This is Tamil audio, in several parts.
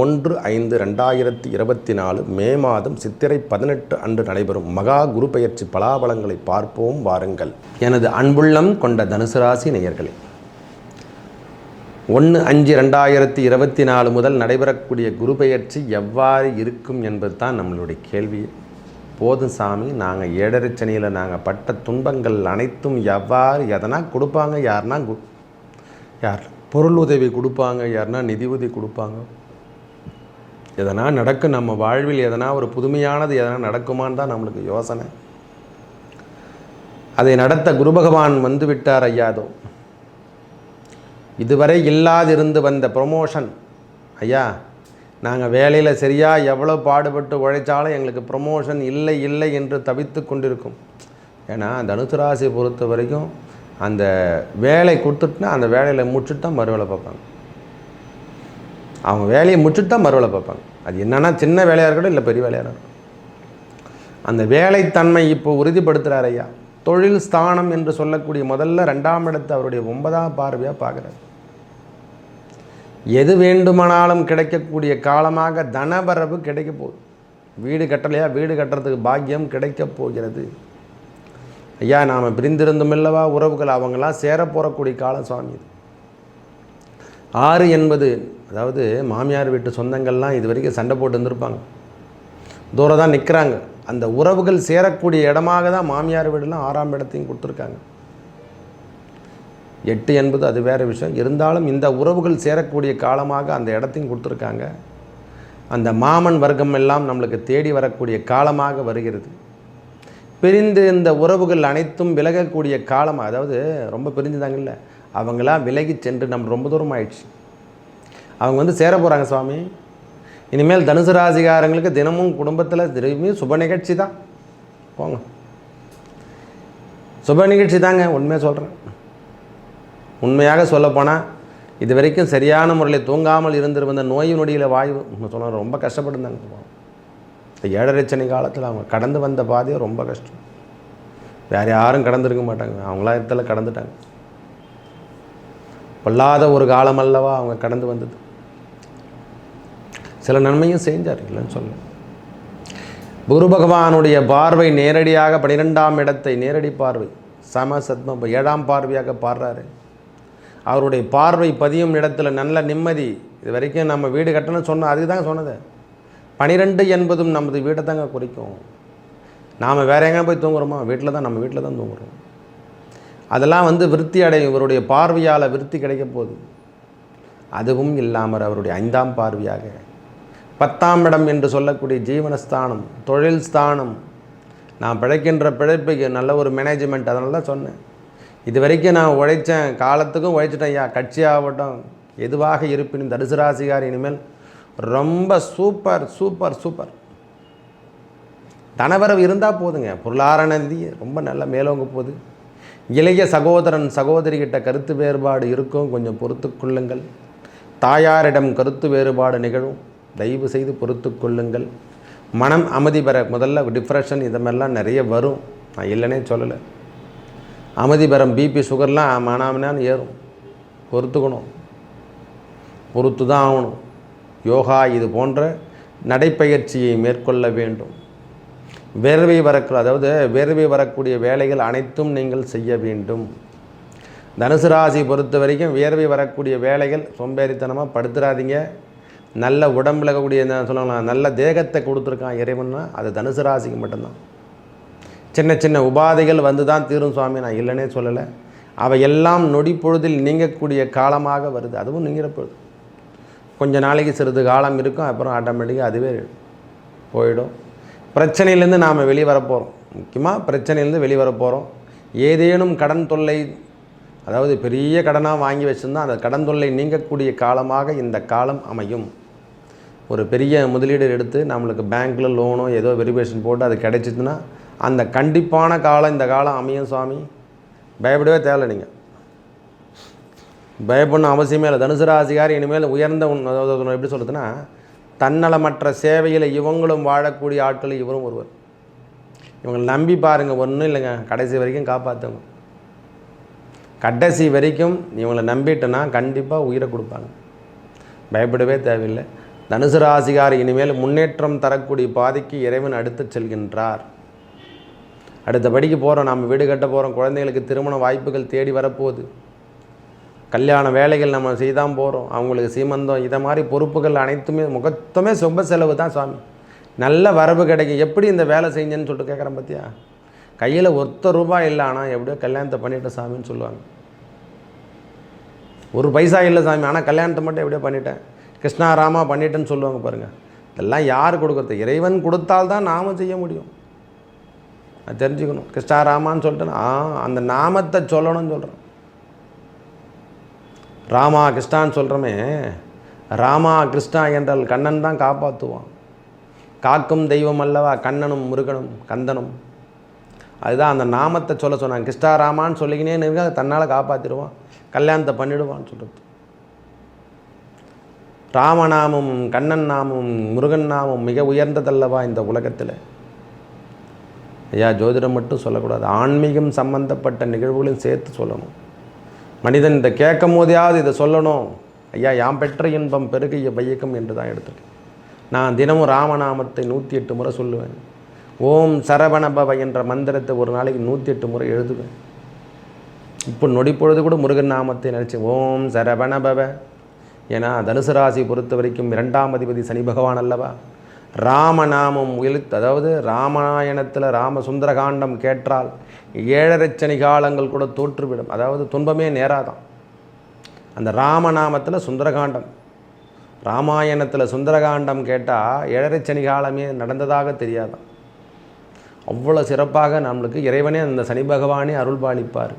ஒன்று ஐந்து ரெண்டாயிரத்தி இருபத்தி நாலு மே மாதம் சித்திரை பதினெட்டு அன்று நடைபெறும் மகா குரு பெயர்ச்சி பலாபலங்களை பார்ப்போம் வாருங்கள். எனது அன்புள்ளம் கொண்ட தனுசு ராசி நேயர்களே ஒன்று அஞ்சு ரெண்டாயிரத்தி இருபத்தி நாலு முதல் நடைபெறக்கூடிய குரு பெயர்ச்சி எவ்வாறு இருக்கும் என்பது தான் நம்மளுடைய கேள்வி. போதும் சாமி நாங்கள் ஏழரை சனியில் நாங்கள் பட்ட துன்பங்கள் அனைத்தும் எவ்வாறு எதனா கொடுப்பாங்க யாருன்னா யார்? பொருள் உதவி கொடுப்பாங்க யாருன்னா நிதி உதவி கொடுப்பாங்க? எதனா நடக்கும் நம்ம வாழ்வில் எதனா ஒரு புதுமையானது எதனா நடக்குமான்னு தான் நம்மளுக்கு யோசனை. அதை நடத்த குரு பகவான் வந்து விட்டார் ஐயாதோ இதுவரை இல்லாதிருந்து வந்த ப்ரொமோஷன் ஐயா நாங்கள் வேலையில் சரியாக எவ்வளோ பாடுபட்டு உழைச்சாலும் எங்களுக்கு ப்ரொமோஷன் இல்லை இல்லை என்று தவித்து கொண்டிருக்கும். ஏன்னா தனுசு ராசியை பொறுத்த வரைக்கும் அந்த வேலை கொடுத்துட்டுனா அந்த வேலையில் முடிச்சுட்டு தான் மறுவேலை பார்ப்பாங்க. அவங்க வேலையை முடிச்சுட்டு தான் மறுவேலை பார்ப்பாங்க. அது என்னன்னா சின்ன வேலையாக இருக்கட்டும் இல்லை பெரிய வேலையாக இருக்கட்டும். அந்த வேலைத்தன்மை இப்போ உறுதிப்படுத்துகிறார் ஐயா. தொழில் ஸ்தானம் என்று சொல்லக்கூடிய முதல்ல ரெண்டாம் இடத்தை அவருடைய ஒன்பதாம் பார்வையாக பார்க்குறாரு. எது வேண்டுமானாலும் கிடைக்கக்கூடிய காலமாக தனவரவு கிடைக்க போகுது. வீடு கட்டலையா? வீடு கட்டுறதுக்கு பாக்கியம் கிடைக்கப் போகிறது. ஐயா நாம் பிரிந்திருந்தும் இல்லவா? உறவுகள் அவங்களாம் சேர போகிறக்கூடிய காலம் சுவாமி இது. ஆறு என்பது அதாவது மாமியார் வீட்டு சொந்தங்கள்லாம் இது வரைக்கும் சண்டை போட்டு வந்திருப்பாங்க தூரம் தான் நிற்கிறாங்க அந்த உறவுகள் சேரக்கூடிய இடமாக தான் மாமியார் வீடுலாம் ஆறாம் இடத்தையும் கொடுத்துருக்காங்க. எட்டு என்பது அது வேறு விஷயம். இருந்தாலும் இந்த உறவுகள் சேரக்கூடிய காலமாக அந்த இடத்தையும் கொடுத்துருக்காங்க. அந்த மாமன் வர்க்கம் எல்லாம் நம்மளுக்கு தேடி வரக்கூடிய காலமாக வருகிறது. பிரிந்து இந்த உறவுகள் அனைத்தும் விலகக்கூடிய காலமாக அதாவது ரொம்ப பிரிஞ்சுதாங்கல்ல அவங்களாம் விலகி சென்று நம்ம ரொம்ப தூரம் ஆயிடுச்சு. அவங்க வந்து சேர போகிறாங்க சுவாமி. இனிமேல் தனுசு ராசிகாரங்களுக்கு தினமும் குடும்பத்தில் திரும்பியும் சுப நிகழ்ச்சி தான். போங்க. சுப நிகழ்ச்சி தாங்க உண்மையாக சொல்கிறேன் உண்மையாக சொல்லப்போனால் இது வரைக்கும் சரியான முறையில் தூங்காமல் இருந்திருந்த நோய் நொடியில் வாயு சொல்ல ரொம்ப கஷ்டப்பட்டுருந்தாங்க இந்த ஏழரை சனி காலத்தில் அவங்க கடந்து வந்த பாதையை ரொம்ப கஷ்டம். வேறு யாரும் கடந்திருக்க மாட்டாங்க. அவங்களா இடத்துல கடந்துட்டாங்க. பொல்லாத ஒரு காலம் அல்லவா அவங்க கடந்து வந்தது. சில நன்மையும் செஞ்சார் இல்லைன்னு சொல்ல குரு பகவானுடைய பார்வை நேரடியாக பன்னிரெண்டாம் இடத்தை நேரடி பார்வை. சம சத்ம ஏழாம் பார்வையாக பாடுறாரு. அவருடைய பார்வை பதியும் இடத்துல நல்ல நிம்மதி. இது வரைக்கும் நம்ம வீடு கட்டணும்னு சொன்னோம் அதுக்கு தாங்க சொன்னது. பனிரெண்டு என்பதும் நமது வீட்டை தாங்க குறிக்கும். நாம் வேற எங்கே போய் தூங்குறோமா? வீட்டில் தான் நம்ம வீட்டில் தான் தூங்குறோம். அதெல்லாம் வந்து விருத்தி அடையும் இவருடைய பார்வையால் விருத்தி கிடைக்க போகுது. அதுவும் இல்லாமல் அவருடைய ஐந்தாம் பார்வையாக பத்தாம் இடம் என்று சொல்லக்கூடிய ஜீவனஸ்தானம் தொழில் ஸ்தானம். நான் பிழைக்கின்ற பிழைப்புக்கு நல்ல ஒரு மேனேஜ்மெண்ட் அதனால தான் சொன்னேன். இது வரைக்கும் நான் உழைச்சேன் காலத்துக்கும் உழைச்சிட்டேன் ஐயா. கட்சியாகட்டும் எதுவாக இருப்பினும் தனுசு ராசிகார் இனிமேல் ரொம்ப சூப்பர் சூப்பர் சூப்பர் தனவரவு இருந்தால் போதுங்க. பொருளாதார நிதி ரொம்ப நல்ல மேலோங்க போகுது. இளைய சகோதரன் சகோதரிகிட்ட கருத்து வேறுபாடு இருக்கும். கொஞ்சம் பொறுத்து கொள்ளுங்கள். தாயாரிடம் கருத்து வேறுபாடு நிகழும். தயவு செய்து பொறுத்து கொள்ளுங்கள். மனம் அமைதி பெற முதல்ல டிப்ரெஷன் மாதிரிலாம் நிறைய வரும். நான் இல்லைனே சொல்லலை. அமைதி பெறம் பிபி சுகர்லாம் மனாமனான்னு ஏறும். பொறுத்துக்கணும். பொறுத்து தான் ஆகணும். யோகா இது போன்ற நடைப்பயிற்சியை மேற்கொள்ள வேண்டும். வேர்வை வரக்கூடிய அதாவது வேர்வை வரக்கூடிய வேலைகள் அனைத்தும் நீங்கள் செய்ய வேண்டும். தனுசு ராசி பொறுத்த வரைக்கும் வேர்வை வரக்கூடிய வேலைகள் சோம்பேறித்தனமாக படுத்துறாதீங்க. நல்ல உடம்புல இருக்கக்கூடிய என்ன சொல்லலாம் நல்ல தேகத்தை கொடுத்துருக்கான் இறைவன்னா அது தனுசு ராசிக்கு மட்டும்தான். சின்ன சின்ன உபாதைகள் வந்து தான் தீரும் சுவாமி நான் இல்லைன்னே சொல்லலை. அவை எல்லாம் நொடி பொழுதில் நீங்கக்கூடிய காலமாக வருது. அதுவும் நீங்கிற பொழுது. கொஞ்ச நாளைக்கு சிறிது காலம் இருக்கும் அப்புறம் ஆட்டோமேட்டிக்காக அதுவே போயிடும். பிரச்சனையிலேருந்து நாம் வெளியே வரப்போகிறோம் முக்கியமாக பிரச்சனையிலேருந்து வெளியே வரப்போகிறோம் ஏதேனும் கடன் தொல்லை அதாவது பெரிய கடனாக வாங்கி வச்சுருந்தா அந்த கடன் தொல்லை நீங்கக்கூடிய காலமாக இந்த காலம் அமையும். ஒரு பெரிய முதலீடு எடுத்து நம்மளுக்கு பேங்க்கில் லோனோ ஏதோ வெரிஃபிகேஷன் போட்டு அது கிடைச்சிதுன்னா அந்த கண்டிப்பான காலம் இந்த காலம் அமையும் சுவாமி. பயப்படவே தேவையில்லை நீங்கள் பயப்படணும் அவசியமே இல்லை. தனுசு ராசிகார் இனிமேல் உயர்ந்த உன் எப்படி சொல்கிறதுன்னா தன்னலமற்ற சேவையில் இவங்களும் வாழக்கூடிய ஆட்கள் இவரும் ஒருவர். இவங்களை நம்பி பாருங்கள் ஒன்றும் இல்லைங்க. கடைசி வரைக்கும் காப்பாற்றுங்க கடைசி வரைக்கும் இவங்களை நம்பிட்டேன்னா கண்டிப்பாக உயிரை கொடுப்பாங்க. பயப்படவே தேவையில்லை. தனுசு ராசிகார் இனிமேல் முன்னேற்றம் தரக்கூடிய பாதைக்கு இறைவன் அடுத்து செல்கின்றார். அடுத்த படிக்கு போகிறோம் நம்ம வீடு கட்ட போகிறோம் குழந்தைகளுக்கு திருமண வாய்ப்புகள் தேடி வரப்போகுது. கல்யாண வேலைகள் நம்ம செய்தான் போகிறோம் அவங்களுக்கு சீமந்தம் இதை மாதிரி பொறுப்புகள் அனைத்துமே முகத்தமே சொம்ப செலவு தான் சாமி நல்ல வரவு கிடைக்கும். எப்படி இந்த வேலை செஞ்சேன்னு சொல்லிட்டு கேட்குறேன் பார்த்தியா கையில் ஒத்த ரூபாய் இல்லை ஆனால் எப்படியோ கல்யாணத்தை பண்ணிட்டேன் சாமின்னு சொல்லுவாங்க. ஒரு பைசா இல்லை சாமி. ஆனால் கல்யாணத்தை மட்டும் எப்படியோ பண்ணிட்டேன். கிருஷ்ணா ராமா பண்ணிட்டேன்னு சொல்லுவாங்க பாருங்கள் இதெல்லாம் யார் கொடுக்குறது? இறைவன் கொடுத்தால்தான் நாம செய்ய முடியும். அது தெரிஞ்சுக்கணும். கிருஷ்ணா ராமான்னு சொல்லிட்டு ஆ அந்த நாமத்தை சொல்லணும்னு சொல்கிறேன் ராமா கிருஷ்ணான்னு சொல்கிறோமே ராமா கிருஷ்ணா என்றால் கண்ணன் தான் காப்பாற்றுவான் காக்கும் தெய்வம் அல்லவா? கண்ணனும் முருகனும் கந்தனும். அதுதான் அந்த நாமத்தை சொல்ல சொன்னாங்க. கிருஷ்ணா ராமான்னு சொல்லிக்கினே இருக்க தன்னால் காப்பாற்றிடுவான் கல்யாணத்தை பண்ணிடுவான்னு சொல்கிறது ராமநாமம் கண்ணன் நாமம் முருகன் நாமம் மிக உயர்ந்ததல்லவா இந்த உலகத்தில்? ஐயா ஜோதிடம் மட்டும் சொல்லக்கூடாது. ஆன்மீகம் சம்பந்தப்பட்ட நிகழ்வுகளையும் சேர்த்து சொல்லணும். மனிதன் இதை கேட்கும் போதையாவது இதை சொல்லணும். ஐயா யாம் பெற்ற இன்பம் பெருகிய பையக்கம் என்று தான் எடுத்துருக்கேன். நான் தினமும் ராமநாமத்தை நூற்றி எட்டு முறை சொல்லுவேன். ஓம் சரவணபவ என்ற மந்திரத்தை ஒரு நாளைக்கு நூற்றி எட்டு முறை எழுதுவேன். இப்போ நொடிப்பொழுது கூட முருகன் நாமத்தை நினச்சேன் ஓம் சரவணபவ ஏன்னா தனுசு ராசி பொறுத்த வரைக்கும் இரண்டாம் அதிபதி சனி பகவான் அல்லவா? ராமநாமம் எழுத்து அதாவது ராமாயணத்தில் ராம சுந்தரகாண்டம் கேட்டால் ஏழரை சனி காலங்கள் கூட தோற்றுவிடும். அதாவது துன்பமே நேராதான். அந்த ராமநாமத்தில் சுந்தரகாண்டம். ராமாயணத்தில் சுந்தரகாண்டம் கேட்டால் ஏழரை சனி காலமே நடந்ததாக தெரியாதான். அவ்வளோ சிறப்பாக நம்மளுக்கு இறைவனே அந்த சனி பகவானே அருள் பாலிப்பார்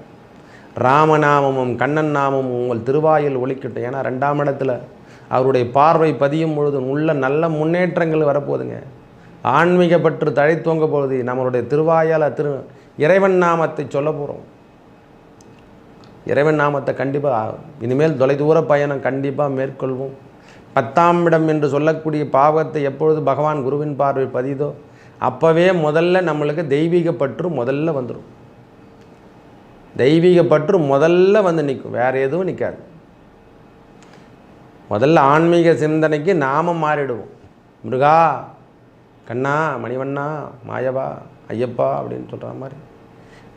ராமநாமமும் கண்ணன் நாமமும் உங்கள் திருவாயில் ஒழிக்கட்டும் ஏன்னா ரெண்டாம் இடத்துல அவருடைய பார்வை பதியும் பொழுது உள்ள நல்ல முன்னேற்றங்கள் வரப்போகுதுங்க. ஆன்மீக பற்று தழைத்துவங்க பொழுது நம்மளுடைய திருவாயால் திரு இறைவன் நாமத்தை சொல்ல போகிறோம் இறைவன் நாமத்தை கண்டிப்பாக இனிமேல் தொலைதூர பயணம் கண்டிப்பாக மேற்கொள்வோம். பத்தாம் இடம் என்று சொல்லக்கூடிய பாவத்தை எப்பொழுது பகவான் குருவின் பார்வை பதிதோ அப்போவே முதல்ல நம்மளுக்கு தெய்வீக பற்று முதல்ல வந்துடும் தெய்வீக பற்று முதல்ல வந்து நிற்கும். வேறு எதுவும் நிற்காது. முதல்ல ஆன்மீக சிந்தனைக்கு நாம மாறிடுவோம். முருகா கண்ணா மணிவண்ணா மாயவா ஐயப்பா அப்படின்னு சொல்கிற மாதிரி.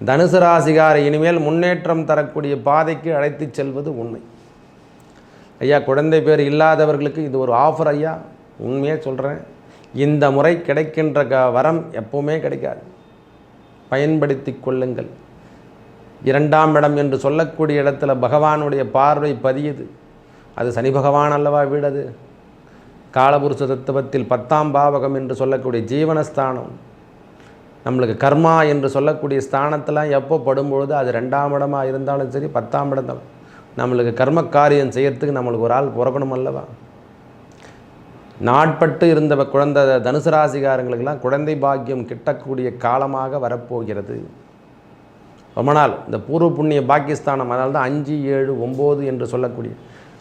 தனுசு ராசிகாரை இனிமேல் முன்னேற்றம் தரக்கூடிய பாதைக்கு அழைத்து செல்வது உண்மை. ஐயா குழந்தை பேர் இல்லாதவர்களுக்கு இது ஒரு ஆஃபர் ஐயா. உண்மையாக சொல்கிறேன் இந்த முறை கிடைக்கின்ற க வரம் எப்போவுமே கிடைக்காது. பயன்படுத்தி கொள்ளுங்கள். இரண்டாம் இடம் என்று சொல்லக்கூடிய இடத்துல பகவானுடைய பார்வை பதியுது. அது சனி பகவான் அல்லவா வீடது? காலபுருஷ தத்துவத்தில் பத்தாம் பாவகம் என்று சொல்லக்கூடிய ஜீவனஸ்தானம். நம்மளுக்கு கர்மா என்று சொல்லக்கூடிய ஸ்தானத்தெல்லாம் எப்போ படும்பொழுது அது ரெண்டாம் இடமாக இருந்தாலும் சரி பத்தாம் இடம் தான். நம்மளுக்கு கர்ம காரியம் செய்யறதுக்கு நம்மளுக்கு ஒரு ஆள் பிறக்கணும் அல்லவா? நாட்பட்டு இருந்த குழந்தை தனுசு ராசிகாரங்களுக்கெல்லாம் குழந்தை பாக்கியம் கிட்டக்கூடிய காலமாக வரப்போகிறது. ரொம்ப நாள். இந்த பூர்வ புண்ணிய பாக்கிஸ்தானம் அதனால தான் அஞ்சு ஏழு ஒம்பது என்று சொல்லக்கூடிய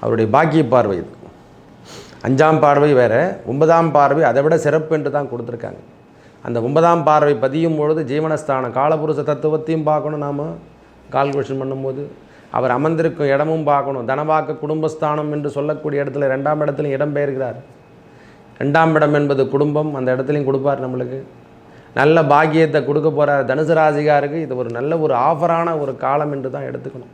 அவருடைய பாக்கிய பார்வை இது. அஞ்சாம் பார்வை வேறு ஒன்பதாம் பார்வை அதை விட சிறப்பு என்று தான் கொடுத்துருக்காங்க. அந்த ஒன்பதாம் பார்வை பதியும் பொழுது ஜீவனஸ்தானம் காலபுருஷ தத்துவத்தையும் பார்க்கணும் நாம். கால்குலேஷன் பண்ணும்போது அவர் அமர்ந்திருக்கும் இடமும் பார்க்கணும். தனவாக்க குடும்பஸ்தானம் என்று சொல்லக்கூடிய இடத்துல ரெண்டாம் இடத்துலையும் இடம் பெயர்கிறார் ரெண்டாம் இடம் என்பது குடும்பம் அந்த இடத்துலையும் கொடுப்பார் நம்மளுக்கு. நல்ல பாக்கியத்தை கொடுக்க போகிற தனுசு ராசிகாருக்கு இது ஒரு நல்ல ஒரு ஆஃபரான ஒரு காலம் என்று தான் எடுத்துக்கணும்.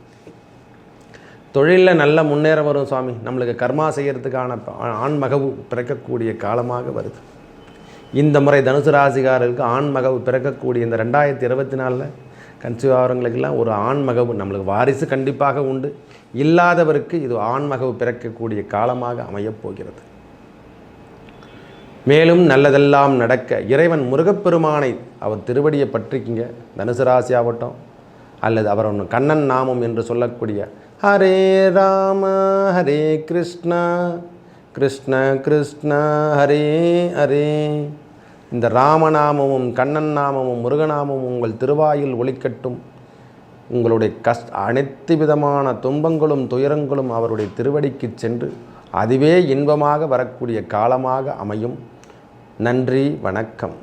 தொழிலில் நல்ல முன்னேற வரும் சுவாமி. நம்மளுக்கு கர்மா செய்கிறதுக்கான ஆண்மகவு பிறக்கக்கூடிய காலமாக வருது. இந்த முறை தனுசு ராசிகாரர்களுக்கு ஆண்மகவு பிறக்கக்கூடிய இந்த ரெண்டாயிரத்தி இருபத்தி நாலில் கன்சீவ் ஆகிறவங்களுக்கெல்லாம் ஒரு ஆண்மகவு நம்மளுக்கு வாரிசு கண்டிப்பாக உண்டு. இல்லாதவருக்கு இது ஆண்மகவு பிறக்கக்கூடிய காலமாக அமையப் போகிறது. மேலும் நல்லதெல்லாம் நடக்க இறைவன் முருகப்பெருமானை அவர் திருவடியை பற்றிக்கிங்க. தனுசு ராசி ஆகட்டும் அல்லது அவர் ஒன்று கண்ணன் நாமம் என்று சொல்லக்கூடிய ஹரே ராம ஹரே கிருஷ்ணா கிருஷ்ண கிருஷ்ண ஹரே ஹரே. இந்த ராமநாமமும் கண்ணன் நாமமும் முருகநாமமும் உங்கள் திருவாயில் ஒழிக்கட்டும் உங்களுடைய கஷ் அனைத்து விதமான துன்பங்களும் துயரங்களும் அவருடைய திருவடிக்கு சென்று அதுவே இன்பமாக வரக்கூடிய காலமாக அமையும். நன்றி வணக்கம்.